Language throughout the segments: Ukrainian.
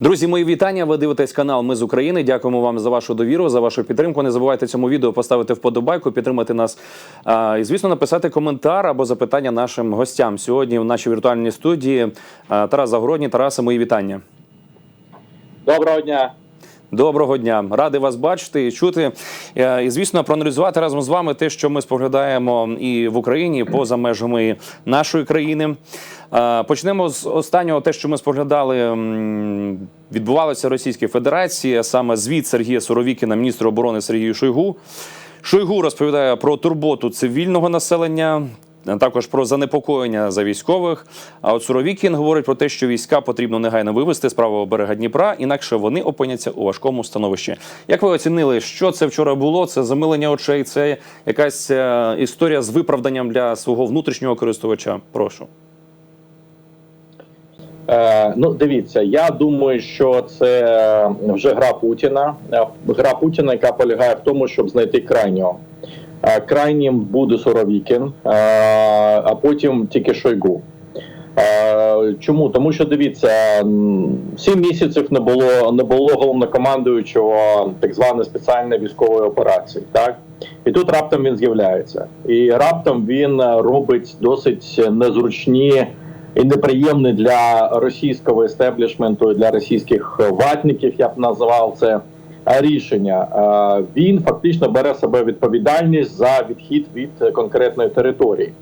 Друзі, мої вітання. Ви дивитесь канал Ми з України. Дякуємо вам за вашу довіру, за вашу підтримку. Не забувайте цьому відео поставити вподобайку, підтримати нас і, звісно, написати коментар або запитання нашим гостям. Сьогодні в нашій віртуальній студії Тарас Загородній. Тараса, мої вітання. Доброго дня. Доброго дня, радий вас бачити і чути. Е, І звісно, проаналізувати разом з вами те, що ми споглядаємо і в Україні, і поза межами нашої країни. Е, Почнемо з останнього, те, що ми споглядали, відбувалося в Російській Федерації, а саме звіт Сергія Суровікіна, міністра оборони Сергію Шойгу. Шойгу розповідає про турботу цивільного населення. Також про занепокоєння за військових. А от Суровікін говорить про те, що війська потрібно негайно вивести з правого берега Дніпра, інакше вони опиняться у важкому становищі. Як ви оцінили, що це вчора було? Це замилення очей, це якась е, історія з виправданням для свого внутрішнього користувача? Прошу. Е, ну, дивіться, я думаю, що це вже гра Путіна. Е, Гра Путіна, яка полягає в тому, щоб знайти крайнього. Крайнім буде Суровікін, а потім тільки Шойгу. Чому? Тому що дивіться, сім місяців не було не було головнокомандуючого так званої спеціальної військової операції. Так і тут раптом він з'являється, і раптом він робить досить незручні і неприємні для російського естеблішменту, для російських ватників, я б називав це рішення. Е, Він фактично бере себе відповідальність за відхід від конкретної території.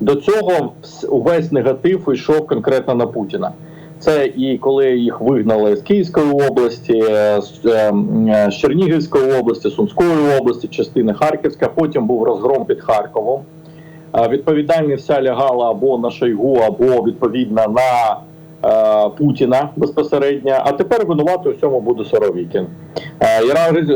До цього увесь негатив йшов конкретно на Путіна. Це і коли їх вигнали з Київської області, е, з е, е, Чернігівської області, Сумської області, частини Харківська. Потім був розгром під Харковом. Е, Відповідальність вся лягала або на Шойгу, або відповідно на е, Путіна безпосередньо. А тепер винуватий у цьому буде Соровікін. Е, І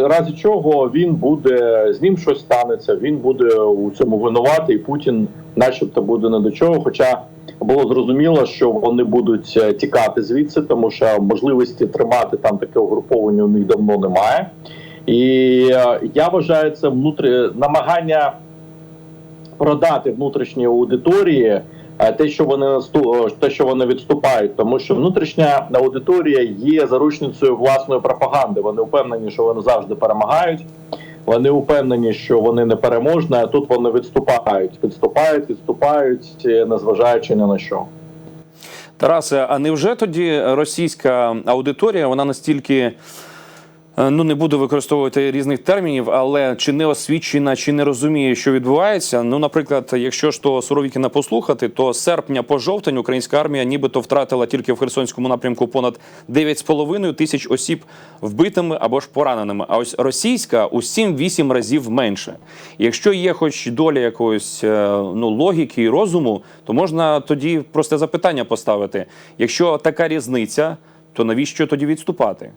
разі, чого він буде з ним щось станеться. Він буде у цьому винуватий. і Путін, начебто, буде не до чого. Хоча було зрозуміло, що вони будуть е, тікати звідси, тому що можливості тримати там таке угруповання у них давно немає. І е, я вважаю, це внутрі намагання продати внутрішній аудиторії е, те, що вони те, що вони відступають, тому що внутрішня аудиторія є заручницею власної пропаганди. Вони впевнені, що вони завжди перемагають. Вони впевнені, що вони не переможні, а тут вони відступають, відступають, відступають, е, незважаючи ні на що. Тарасе, а невже тоді російська аудиторія вона настільки. Е, Ну, не буду використовувати різних термінів, але чи не освічена, чи не розуміє, що відбувається. Ну, наприклад, якщо ж то Суровікіна послухати, то з серпня по жовтень українська армія нібито втратила тільки в Херсонському напрямку понад 9,5 тисяч осіб вбитими або ж пораненими. А ось російська у 7-8 разів менше. Якщо є хоч доля якоїсь е, ну, логіки і розуму, то можна тоді просте запитання поставити: якщо така різниця, то навіщо тоді відступати?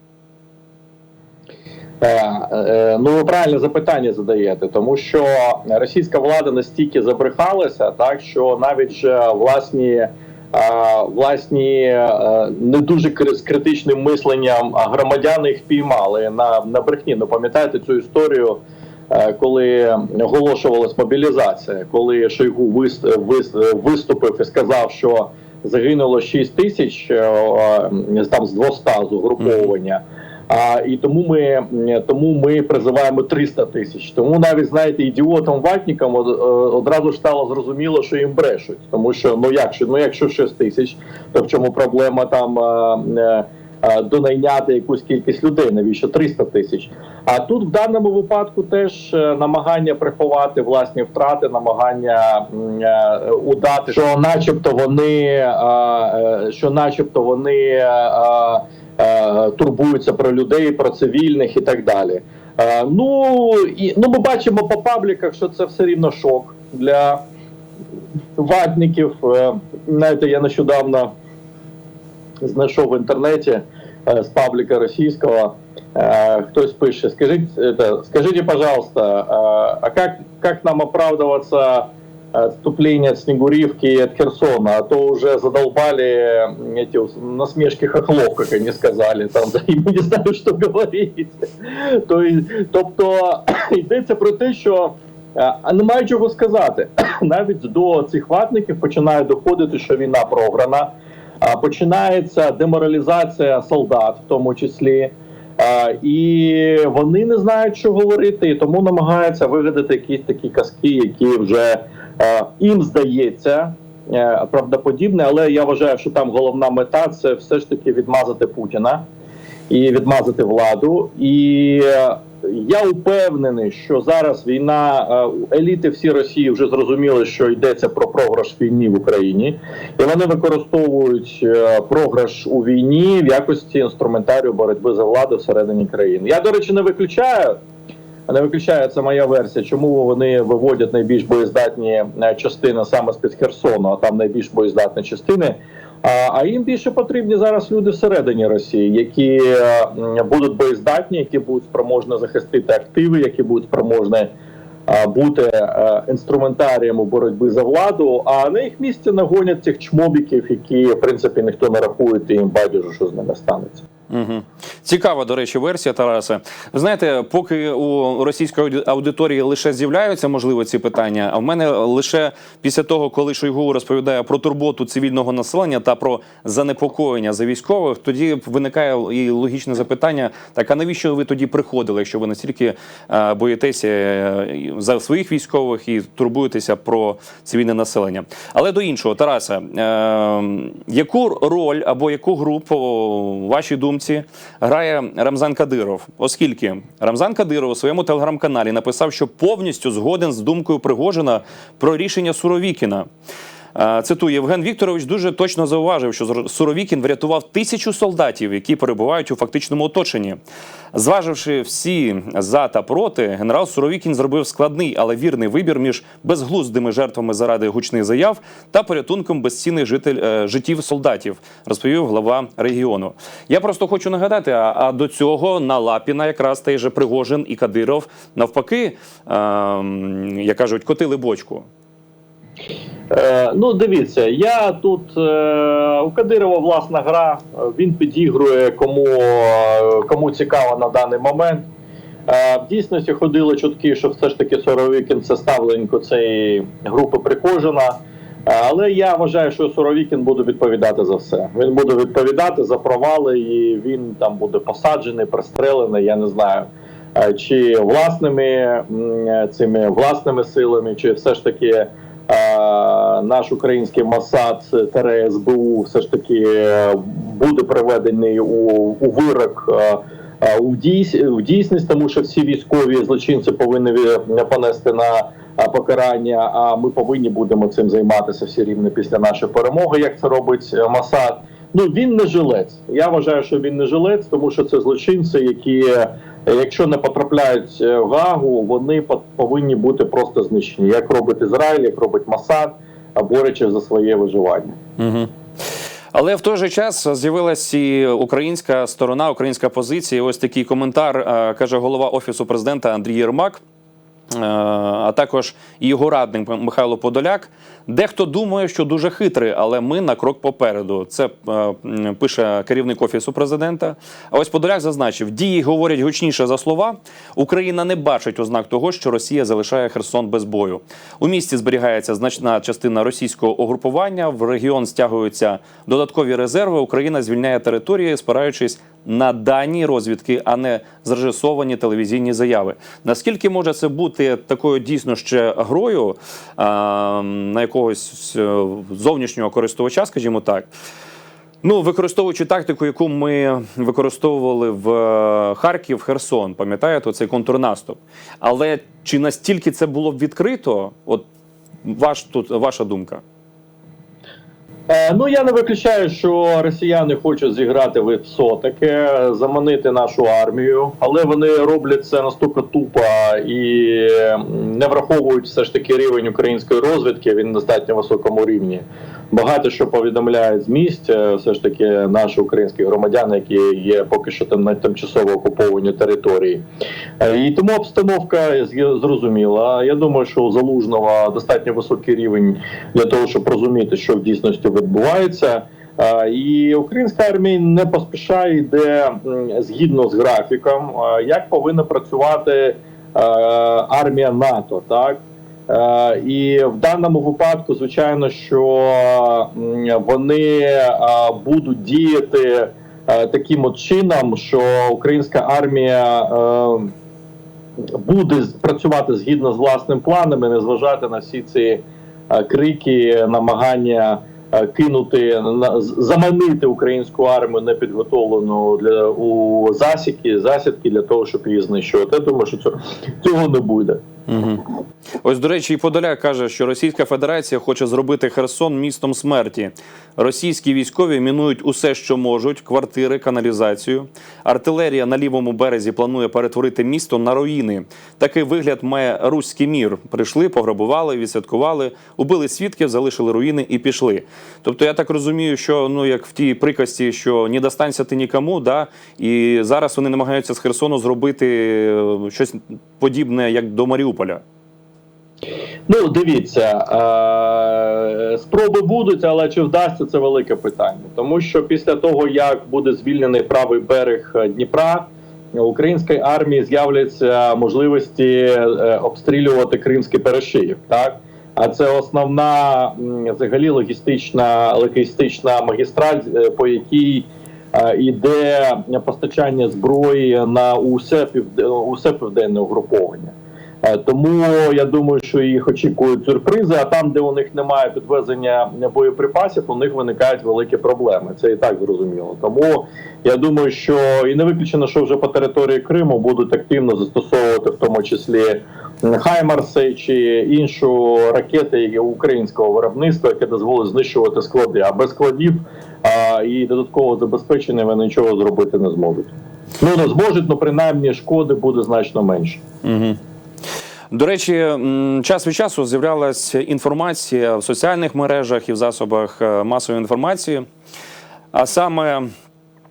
Е, е, Ну, ви правильне запитання задаєте, тому що російська влада настільки забрехалася, так що навіть власні. е, Власні не дуже з критичним мисленням громадяни їх піймали на, на брехні. Ну пам'ятаєте цю історію, коли оголошувалась мобілізація, коли Шойгу вис- вис- виступив і сказав, що загинуло 6 тисяч там з 200 з угруповання. А і тому ми тому ми призиваємо 300 тисяч. Тому навіть знаєте, ідіотам ватникам е, одразу стало зрозуміло, що їм брешуть, тому що ну як що, ну якщо 6 тисяч, то в чому проблема там е, е, донайняти якусь кількість людей, навіщо 300 тисяч? А тут в даному випадку теж намагання приховати власні втрати, намагання удати, що начебто вони, що начебто вони. Е, турбуються про людей, про цивільних і так далі. Е, ну і ну ми бачимо по пабліках, що це все рівно шок для ватників. Е, знаєте, я нещодавно знайшов в інтернеті з пабліка російського. Хтось пише: скажіть, это, пожалуйста, а как, как нам оправдываться отступление от Снегуревки и от Херсона, а то уже задолбали эти насмешки хохлов, как они сказали, там, да, и мы не знаем, що говорити. То, тобто йдеться про те, що е, а немає чого сказати. Навіть до цих ватників починає доходити, що війна програна. Починається деморалізація солдат, в тому числі. І вони не знають, що говорити, і тому намагаються вигадати якісь такі казки, які вже е, їм здається е, правдоподібне. Але я вважаю, що там головна мета це все ж таки відмазати Путіна і відмазати владу. І е, я впевнений, що зараз війна е, еліти всі Росії вже зрозуміли, що йдеться про програш війні в Україні, і вони використовують е, програш у війні в якості інструментарію боротьби за владу всередині країни. Я до речі не виключаю. Не виключаю, це моя версія, чому вони виводять найбільш боєздатні е, частини саме з під Херсону, а там найбільш боєздатні частини. А, їм більше потрібні зараз люди всередині Росії, які е, будуть боєздатні, які будуть спроможні захистити активи, які будуть спроможні е, бути інструментарієм у боротьби за владу. А на їх місці нагонять цих чмобіків, які в принципі ніхто не рахує, і їм байдуже, що з ними станеться. Угу. Цікава, до речі, версія Тарасе. Знаєте, поки у російської аудиторії лише з'являються можливо ці питання, а в мене лише після того, коли Шойгу розповідає про турботу цивільного населення та про занепокоєння за військових, тоді виникає і логічне запитання: так а навіщо ви тоді приходили, якщо ви настільки е, боїтеся е, за своїх військових і турбуєтеся про цивільне населення? Але до іншого, Тарасе, е, яку роль або яку групу у вашій думці грає Рамзан Кадиров? Оскільки Рамзан Кадиров у своєму телеграм-каналі написав, що повністю згоден з думкою Пригожина про рішення Суровікіна. Е, Цитую, Євген Вікторович дуже точно зауважив, що Суровікін врятував тисячу солдатів, які перебувають у фактичному оточенні. Зваживши всі за та проти, генерал Суровікін зробив складний, але вірний вибір між безглуздими жертвами заради гучних заяв та порятунком безцінних житель, е, життів солдатів, розповів глава регіону. Я просто хочу нагадати: а, а до цього на Лапіна якраз той же Пригожин і Кадиров навпаки, е, як кажуть, котили бочку. Е, ну, дивіться, я тут е, у Кадирова власна гра. Він підігрує кому, кому цікаво на даний момент. Е, в дійсності ходили чутки, що все ж таки Соровікін це ставленько цієї групи Прикожина. Але я вважаю, що Соровікін буде відповідати за все. Він буде відповідати за провали, і він там буде посаджений, пристрелений. Я не знаю, чи власними цими власними силами, чи все ж таки наш український Масад ТР СБУ все ж таки е, буде приведений у, у вирок. е, е, У, в дійсність, тому що всі військові злочинці повинні понести на покарання. А ми повинні будемо цим займатися всі рівно після нашої перемоги, як це робить Масад. Ну він не жилець. Я вважаю, що він не жилець, тому що це злочинці, які, якщо не потрапляють е, в Гагу, вони по- повинні бути просто знищені. Як робить Ізраїль, як робить Масад, борючи за своє виживання. Угу. Але в той же час з'явилася і українська сторона, українська позиція. Ось такий коментар е, каже голова офісу президента Андрій Єрмак. е, А також і його радник Михайло Подоляк. Дехто думає, що дуже хитрий, але ми на крок попереду. Це е, пише керівник офісу президента. А ось Подоляк зазначив: дії говорять гучніше за слова. Україна не бачить ознак того, що Росія залишає Херсон без бою. У місті зберігається значна частина російського угрупування. В регіон стягуються додаткові резерви. Україна звільняє території, спираючись на дані розвідки, а не зрежисовані телевізійні заяви. Наскільки може це бути такою дійсно ще грою а, на якогось е, зовнішнього користувача, скажімо так? Ну, використовуючи тактику, яку ми використовували в е, Харків, Херсон, пам'ятаєте, цей контрнаступ. Але чи настільки це було б відкрито? От ваш тут ваша думка. Е, Ну я не виключаю, що росіяни хочуть зіграти в ІПСО таке, заманити нашу армію, але вони роблять це настільки тупо і не враховують все ж таки рівень української розвідки. Він достатньо високому рівні. Багато що повідомляють з місць, е, все ж таки наші українські громадяни, які є поки що там на тимчасово окупованій території. Е, І тому обстановка зрозуміла. Я думаю, що у залужного достатньо високий рівень для того, щоб розуміти, що в дійсності відбувається. Е, І українська армія не поспішає йде згідно з графіком, як повинна працювати армія НАТО, так. Е, І в даному випадку, звичайно, що вони е, будуть діяти е, таким от чином, що українська армія буде працювати згідно з власним планом і не зважати на всі ці крики, намагання кинути заманити українську армію непідготовлену для у засіки, засідки для того, щоб її знищувати. Я думаю, що цього не буде. Угу. Ось, до речі, і Подоляк каже, що Російська Федерація хоче зробити Херсон містом смерті. Російські військові мінують усе, що можуть: квартири, каналізацію. Артилерія на лівому березі планує перетворити місто на руїни. Такий вигляд має руський мір. Прийшли, пограбували, відсвяткували, убили свідків, залишили руїни і пішли. Тобто, я так розумію, що ну як в тій приказці, що не достанься ти нікому, да і зараз вони намагаються з Херсону зробити е, щось подібне, як до Маріуполя. Ну, дивіться, е- спроби будуть, але чи вдасться це велике питання. Тому що після того, як буде звільнений правий берег е, Дніпра, у української армії з'являться можливості е, обстрілювати Кримський перешиїв. Так? А це основна взагалі логістична, логістична магістраль, е, по якій е, іде постачання зброї на усе півде- усе південне угруповання. Е, Тому я думаю, що їх очікують сюрпризи. А там, де у них немає підвезення боєприпасів, у них виникають великі проблеми. Це і так зрозуміло. Тому я думаю, що і не виключено, що вже по території Криму будуть активно застосовувати, в тому числі Хаймарси чи іншу ракети українського виробництва, яке дозволить знищувати склади. А без складів а, і додаткового забезпечення вони нічого зробити не зможуть. Ну не зможуть, ну принаймні шкоди буде значно менше. Угу. До речі, час від часу з'являлася інформація в соціальних мережах і в засобах е, масової інформації. А саме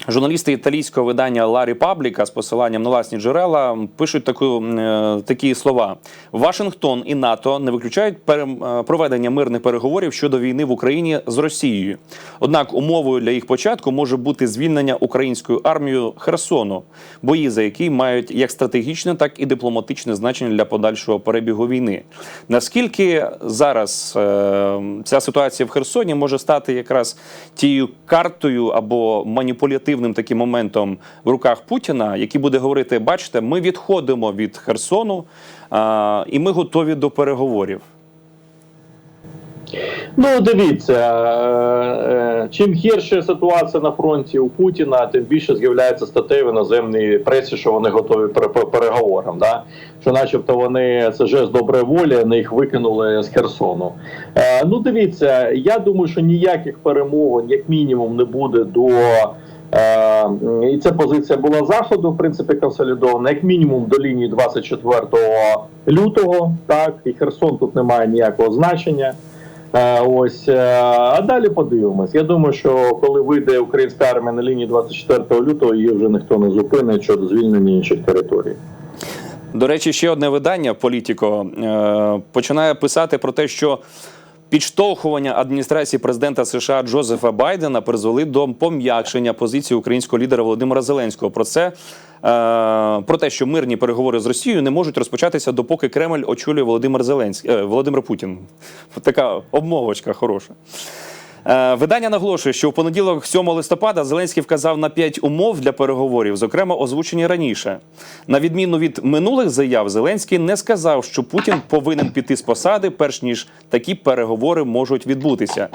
журналісти італійського видання La Repubblica з посиланням на власні джерела пишуть таку, е, такі слова: Вашингтон і НАТО не виключають е, проведення мирних переговорів щодо війни в Україні з Росією. Однак умовою для їх початку може бути звільнення українською армією Херсону, бої за які мають як стратегічне, так і дипломатичне значення для подальшого перебігу війни. Наскільки зараз е, ця ситуація в Херсоні може стати якраз тією картою або маніпулятивним таким моментом в руках Путіна, який буде говорити: бачите, ми відходимо від Херсону а, і ми готові до переговорів. Ну, дивіться, е, е, чим гірша ситуація на фронті у Путіна, тим більше з'являється статей в іноземній пресі, що вони готові пере- пере- переговорам. Да? Що, начебто, вони це жест доброї волі, не їх викинули з Херсону. Е, Ну, дивіться, я думаю, що ніяких перемовин, як мінімум, не буде до. Е, і ця позиція була заходу, в принципі, консолідована, як мінімум до лінії 24 лютого. Так, і Херсон тут не має ніякого значення. Е, Ось е, а далі подивимось. Я думаю, що коли вийде українська армія на лінії 24 лютого, її вже ніхто не зупинить щодо звільнення інших територій. До речі, ще одне видання Політіко починає писати про те, що підштовхування адміністрації президента США Джозефа Байдена призвели до пом'якшення позиції українського лідера Володимира Зеленського. Про це е, про те, що мирні переговори з Росією не можуть розпочатися, допоки Кремль очолює Володимир Зеленський е, Володимир Путін. Така обмовочка хороша. Е, Видання наголошує, що у понеділок, 7 листопада, Зеленський вказав на п'ять умов для переговорів, зокрема озвучені раніше. На відміну від минулих заяв, Зеленський не сказав, що Путін повинен піти з посади, перш ніж такі переговори можуть відбутися.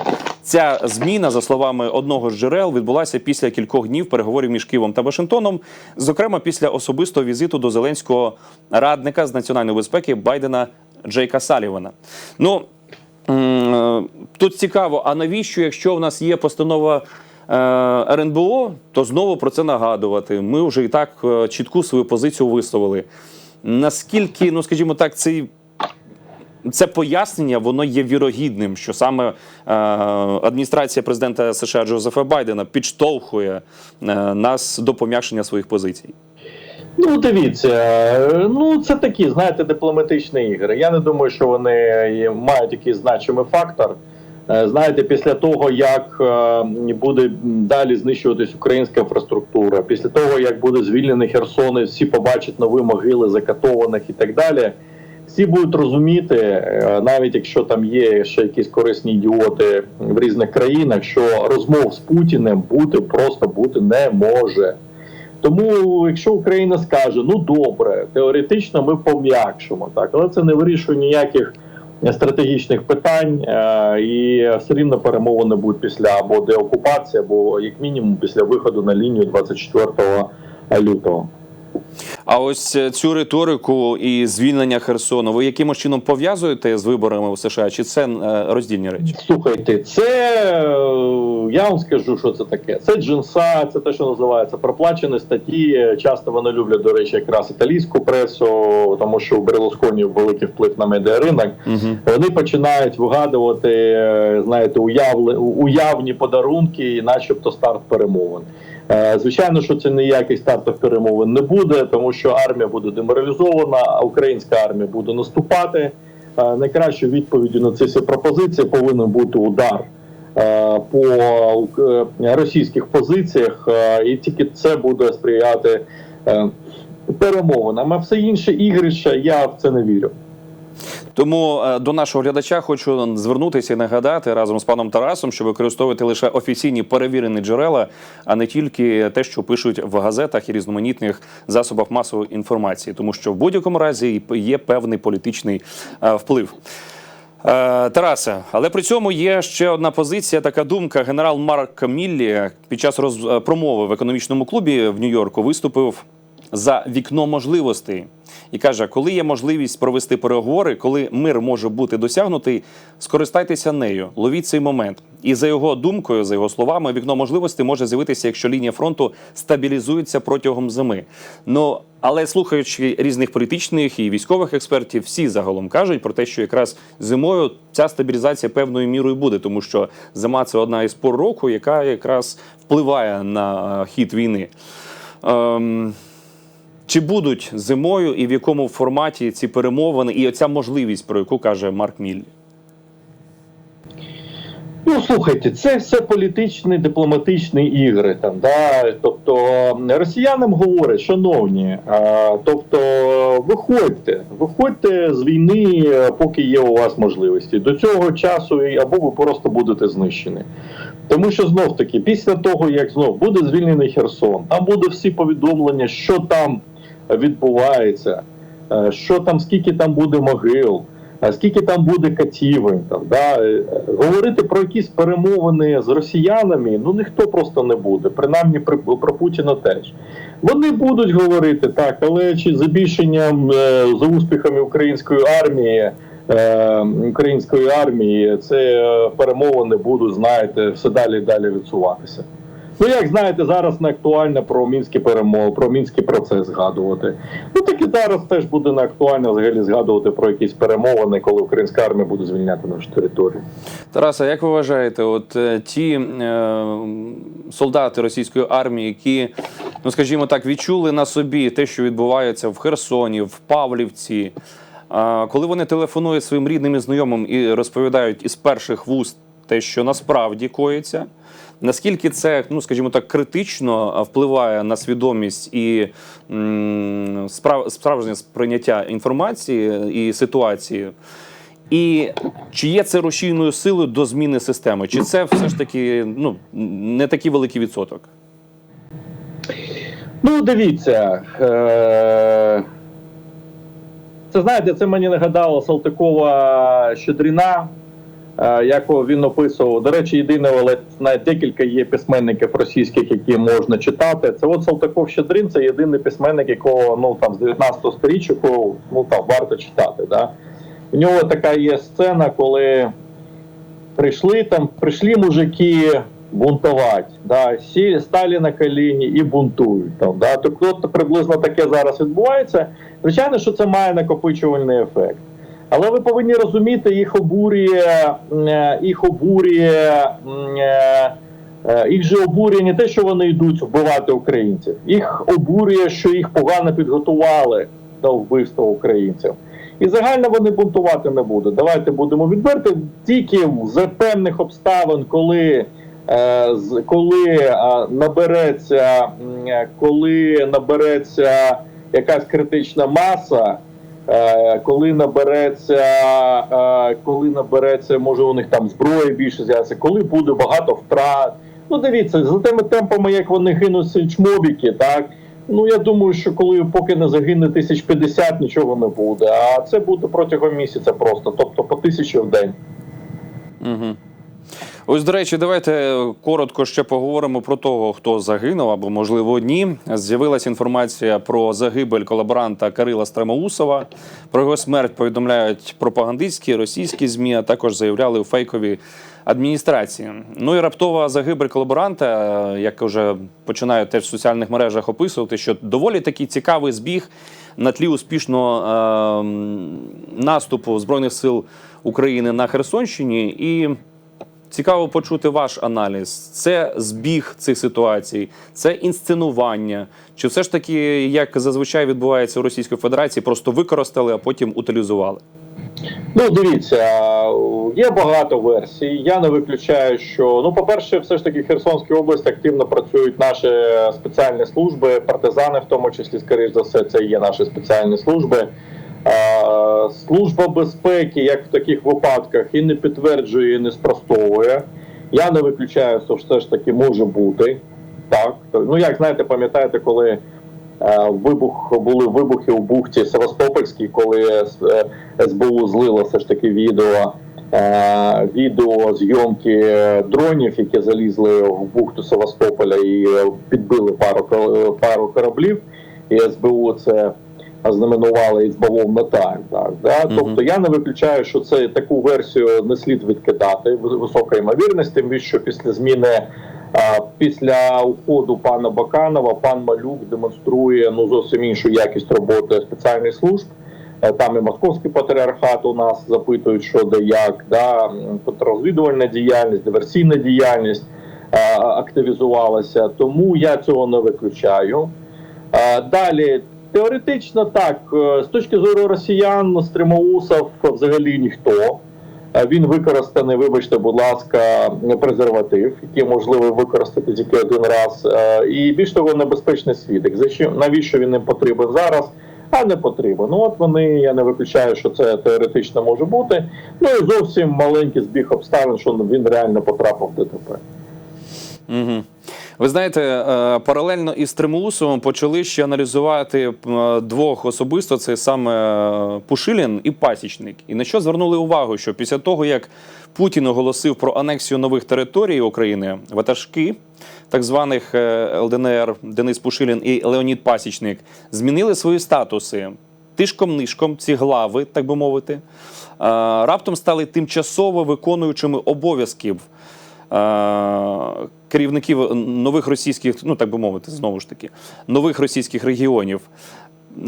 Ця зміна, за словами одного з джерел, відбулася після кількох днів переговорів між Києвом та Вашингтоном, зокрема після особистого візиту до зеленського радника з національної безпеки Байдена Джейка Салівана. Ну Тут цікаво, а навіщо, якщо в нас є постанова е, РНБО, то знову про це нагадувати. Ми вже і так е, чітку свою позицію висловили. Наскільки, ну скажімо так, цей. Це пояснення воно є вірогідним, що саме е, адміністрація президента США Джозефа Байдена підштовхує е, нас до пом'якшення своїх позицій. Ну, дивіться, ну це такі, знаєте, дипломатичні ігри. Я не думаю, що вони мають якийсь значимий фактор. Е, Знаєте, після того, як е, буде далі знищуватись українська інфраструктура, після того, як буде звільнений Херсон, і всі побачать нові могили закатованих і так далі. всі будуть розуміти, е, навіть якщо там є ще якісь корисні ідіоти в різних країнах, що розмов з Путіним бути просто бути не може. Тому, якщо Україна скаже, ну добре, теоретично ми пом'якшимо, так, але це не вирішує ніяких стратегічних питань, е, і все рівно перемовини будуть після або деокупації, або як мінімум після виходу на лінію 24 лютого. А ось е, цю риторику і звільнення Херсону ви якимось чином пов'язуєте з виборами в США? Чи це е, роздільні речі? Слухайте, це е, я вам скажу, що це таке. Це джинса, це те, що називається проплачені статті. Часто вони люблять, до речі, якраз італійську пресу, тому що у Берлусконі великий вплив на медіаринок. Угу. Вони починають вигадувати, е, знаєте, уявли, уявні подарунки, начебто старт перемовин. Е, Звичайно, що це ніякий старт перемовин не буде, тому що армія буде деморалізована, а українська армія буде наступати. Е, Найкращою відповіддю на ці всі пропозиції повинен бути удар е, по е, російських позиціях, е, і тільки це буде сприяти е, перемовинам. А все інше ігрище, я в це не вірю. Тому е, до нашого глядача хочу звернутися і нагадати разом з паном Тарасом, що використовувати лише офіційні перевірені джерела, а не тільки те, що пишуть в газетах і різноманітних засобах масової інформації, тому що в будь-якому разі є певний політичний е, вплив. Е, Тарасе, але при цьому є ще одна позиція, така думка. Генерал Марк Міллі під час роз... промови в економічному клубі в Нью-Йорку виступив за вікно можливостей і каже: коли є можливість провести переговори, коли мир може бути досягнутий, скористайтеся нею, ловіть цей момент. І за його думкою, за його словами, вікно можливостей може з'явитися, якщо лінія фронту стабілізується протягом зими. Ну але слухаючи різних політичних і військових експертів, всі загалом кажуть про те, що якраз зимою ця стабілізація певною мірою буде, тому що зима це одна із пор року, яка якраз впливає на е, хід війни. Ем, чи будуть зимою і в якому форматі ці перемовини і оця можливість, про яку каже Марк Міллі? Ну слухайте, це все політичні, дипломатичні ігри. Там да, тобто росіянам говорять, шановні, а, тобто виходьте, виходьте з війни, поки є у вас можливості. До цього часу або ви просто будете знищені. Тому що знов таки, після того як знов буде звільнений Херсон, там буде всі повідомлення, що там відбувається, е, що там, скільки там буде могил. Скільки там буде катівень, там да Е, говорити про якісь перемовини з росіянами, ну ніхто просто не буде. Принаймні при про Путіна теж вони будуть говорити так, але чи за більшенням е, за успіхами української армії, е, української армії, це е, перемовини будуть, знаєте, все далі і далі відсуватися. Ну, як знаєте, зараз не актуально про мінські перемови, про мінський процес згадувати. Ну так і зараз теж буде не актуально взагалі згадувати про якісь перемовини, коли українська армія буде звільняти нашу територію. Тараса, як ви вважаєте, от е, ті е, солдати російської армії, які, ну скажімо так, відчули на собі те, що відбувається в Херсоні, в Павлівці, е, коли вони телефонують своїм рідним і знайомим і розповідають із перших вуст те, що насправді коїться. Наскільки це, ну скажімо так, критично впливає на свідомість і справ, справжнє сприйняття інформації і ситуації? І чи є це рушійною силою до зміни системи? Чи це все ж таки ну, не такий великий відсоток? Ну, дивіться. Е- це знаєте, це мені нагадало Салтикова Щедріна, е- якого він описував. До речі, єдине, але навіть декілька є письменників російських, які можна читати. Це от Салтиков Щедрин, це єдиний письменник, якого ну там з 19 сторіччя, якого ну там варто читати. Да? У нього така є сцена, коли прийшли там, прийшли мужики бунтувати, да, сі, стали на коліні і бунтують. Там, да. Тобто приблизно таке зараз відбувається. Звичайно, що це має накопичувальний ефект. Але ви повинні розуміти, їх обурює, е, їх обурює, е, е, їх же обурює не те, що вони йдуть вбивати українців. Їх обурює, що їх погано підготували до вбивства українців. І загально вони бунтувати не будуть. Давайте будемо відверти. Тільки за певних обставин, коли, коли набереться, коли набереться якась критична маса, коли набереться, е, коли набереться, може у них там зброї більше з'явиться, коли буде багато втрат. Ну дивіться, за тими темпами, як вони гинуть сельчмобіки, так. Ну я думаю, що коли поки не загине тисяч п'ятдесят, нічого не буде. А це буде протягом місяця просто, тобто по тисячі в день. Угу. Ось, до речі, давайте коротко ще поговоримо про того, хто загинув, або можливо ні. З'явилася інформація про загибель колаборанта Кирила Стремоусова. Про його смерть повідомляють пропагандистські російські змі, а також заявляли у фейковій адміністрації. Ну і раптова загибель колаборанта, е, як вже починають теж в соціальних мережах описувати, що доволі такий цікавий збіг на тлі успішного е, наступу збройних сил України на Херсонщині і. Цікаво почути ваш аналіз. Це збіг цих ситуацій, це інсценування. Чи все ж таки, як зазвичай відбувається у Російській Федерації, просто використали, а потім утилізували? Ну, дивіться, є багато версій. Я не виключаю, що ну, по-перше, все ж таки в Херсонській області активно працюють наші спеціальні служби, партизани, в тому числі, скоріш за все, це є наші спеціальні служби. Е, Служба безпеки, як в таких випадках, і не підтверджує, і не спростовує. Я не виключаю, що все ж таки може бути. Так, ну як знаєте, пам'ятаєте, коли е, вибух були вибухи у бухті Севастопольській, коли е, СБУ злило все ж таки відео. е, Відео зйомки дронів, які залізли в бухту Севастополя і е, підбили пару пару кораблів, і СБУ це знаменували і збавов на так. так да? Мгм. Тобто я не виключаю, що це таку версію не слід відкидати. Висока ймовірність, тим більше що після зміни. Після уходу пана Баканова пан Малюк демонструє ну зовсім іншу якість роботи спеціальних служб. Е, Там і московський патріархат у нас запитують, що де як, да, м, контррозвідувальна діяльність, диверсійна діяльність активізувалася. Тому я цього не виключаю. Далі, теоретично так, е, з точки зору росіян, Стримоусов взагалі ніхто. Е, Він використаний, вибачте, будь ласка, презерватив, який можливо використати тільки один раз. Е, І більш того, небезпечний свідок. Навіщо він не потрібен зараз? А не потрібен. Ну от вони, я не виключаю, що це теоретично може бути. Ну і зовсім маленький збіг обставин, що він реально потрапив в ДТП. Угу. Ви знаєте, е, паралельно із Тримулусовим почали ще аналізувати е, двох особисто: це саме е, Пушилін і Пасічник. І на що звернули увагу, що після того, як Путін оголосив про анексію нових територій України, ватажки так званих ЛДНР Денис Пушилін і Леонід Пасічник змінили свої статуси. Тишком-нишком ці глави, так би мовити, раптом стали тимчасово виконуючими обов'язків керівників нових російських, ну так би мовити, знову ж таки, нових російських регіонів.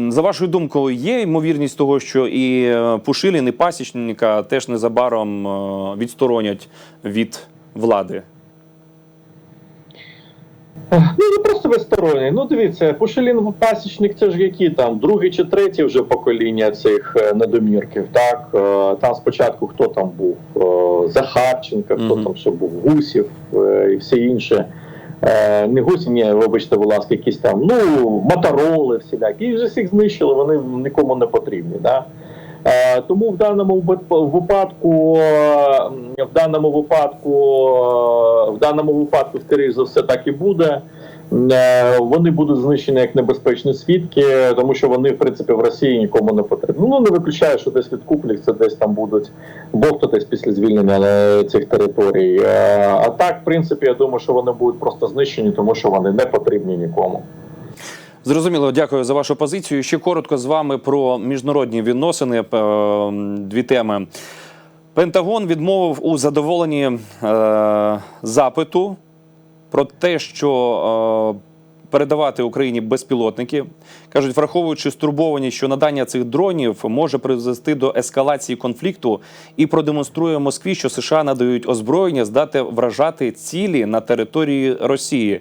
За вашою думкою, є ймовірність того, що і е, Пушилін, і Пасічника теж незабаром е, відсторонять від влади? Ну, не просто безсторонній. Ну, дивіться, Пушилін пасічник це ж які там, другий чи третє вже покоління цих е, недомірків. Так Е, там спочатку хто там був? Е, Захарченко, хто Мгм. там ще був, Гусів і всі інші. Е, Не Гусів, ні, вибачте, будь ласка, якісь там, ну, мотороли всілякі. Їх же всіх знищили, вони нікому не потрібні. Да? Е, Тому в даному випадку, е, в даному випадку, е, в даному випадку, скоріш за все, так і буде. Вони будуть знищені як небезпечні свідки, тому що вони, в принципі, в Росії нікому не потрібні. Ну не виключаю, що десь відкуплять, це десь там будуть бовтатись після звільнення цих територій. А так, в принципі, я думаю, що вони будуть просто знищені, тому що вони не потрібні нікому. Зрозуміло, дякую за вашу позицію. Ще коротко з вами про міжнародні відносини. Дві теми. Пентагон відмовив у задоволенні е, запиту про те, що е, передавати Україні безпілотники. Кажуть, враховуючи стурбованість, що надання цих дронів може призвести до ескалації конфлікту, і продемонструє Москві, що США надають озброєння, здати вражати цілі на території Росії.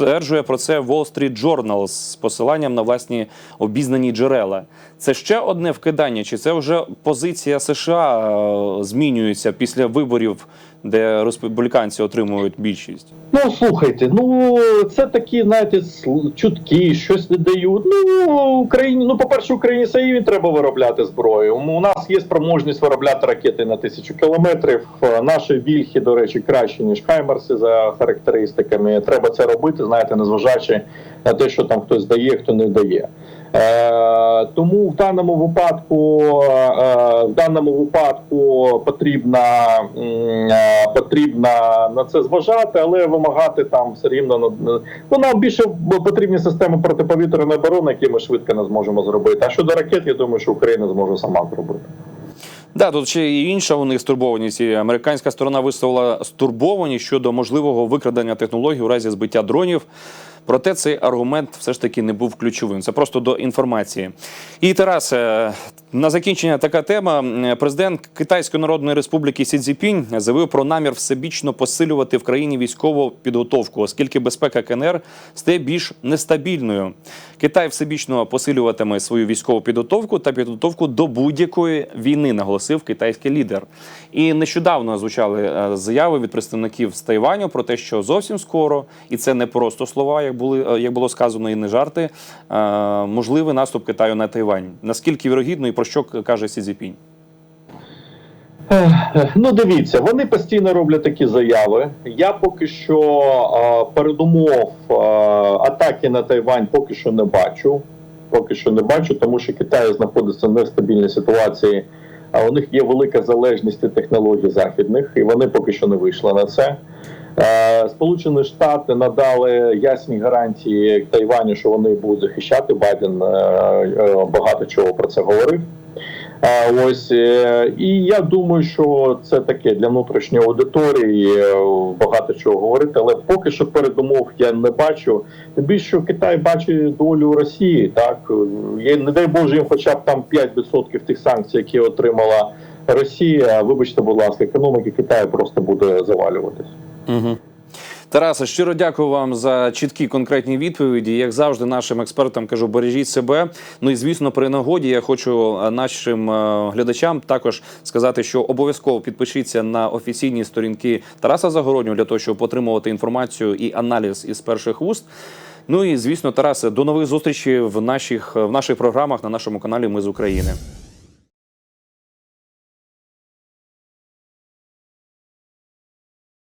Стверджує про це Wall Street Journal з посиланням на власні обізнані джерела. Це ще одне вкидання, чи це вже позиція США е, змінюється після виборів де республіканці отримують більшість. Ну слухайте, ну це такі, знаєте, чутки, щось не дають. Ну Україні, ну по-перше, Україні самі треба виробляти зброю. У нас є спроможність виробляти ракети на тисячу кілометрів. Наші вільхи, до речі, краще ніж Хаймерси за характеристиками. Треба це робити, знаєте, незважаючи на те, що там хтось дає, хто не дає. Е, тому в даному випадку, е, в даному випадку потрібна м, е, на це зважати, але вимагати там все рівно ну нам більше потрібні системи протиповітряної оборони, які ми швидко не зможемо зробити. А щодо ракет, я думаю, що Україна зможе сама зробити. Да, тут ще і інша у них стурбованість. І Американська сторона висловила стурбованість щодо можливого викрадення технологій у разі збиття дронів. Проте цей аргумент все ж таки не був ключовим. Це просто до інформації. І Тарас, е, на закінчення така тема. Президент Китайської Народної Республіки Сі Цзіпінь заявив про намір всебічно посилювати в країні військову підготовку, оскільки безпека КНР стає більш нестабільною. Китай всебічно посилюватиме свою військову підготовку та підготовку до будь-якої війни, наголосив китайський лідер. І нещодавно звучали е, заяви від представників з Тайваню про те, що зовсім скоро, і це не просто слова, як були е, як було сказано, і не жарти. е, Можливий наступ Китаю на Тайвань. Наскільки вірогідно і про що каже Сі Цзіпінь? Ну, дивіться, вони постійно роблять такі заяви. Я поки що е, передумов е, атаки на Тайвань поки що не бачу. Поки що не бачу, тому що Китай знаходиться в нестабільній ситуації. А у них є велика залежність від технологій західних, і вони поки що не вийшли на це. Е, Сполучені Штати надали ясні гарантії Тайваню, що вони будуть захищати. Байден е, е, багато чого про це говорив. Ось і я думаю, що це таке для внутрішньої аудиторії багато чого говорити, але поки що передумов я не бачу. Тим більше що Китай бачить долю Росії. Так не дай Боже їм, хоча б там 5% тих санкцій, які отримала Росія. Вибачте, будь ласка, економіка Китаю просто буде завалюватись. Угу. Тарасе, щиро дякую вам за чіткі конкретні відповіді. Як завжди, нашим експертам кажу, бережіть себе. Ну і звісно, при нагоді я хочу е, нашим е, глядачам також сказати, що обов'язково підпишіться на офіційні сторінки Тараса Загороднього для того, щоб отримувати інформацію і аналіз із перших вуст. Ну і звісно, Тарасе, до нових зустрічей в наших в наших програмах на нашому каналі Ми з України.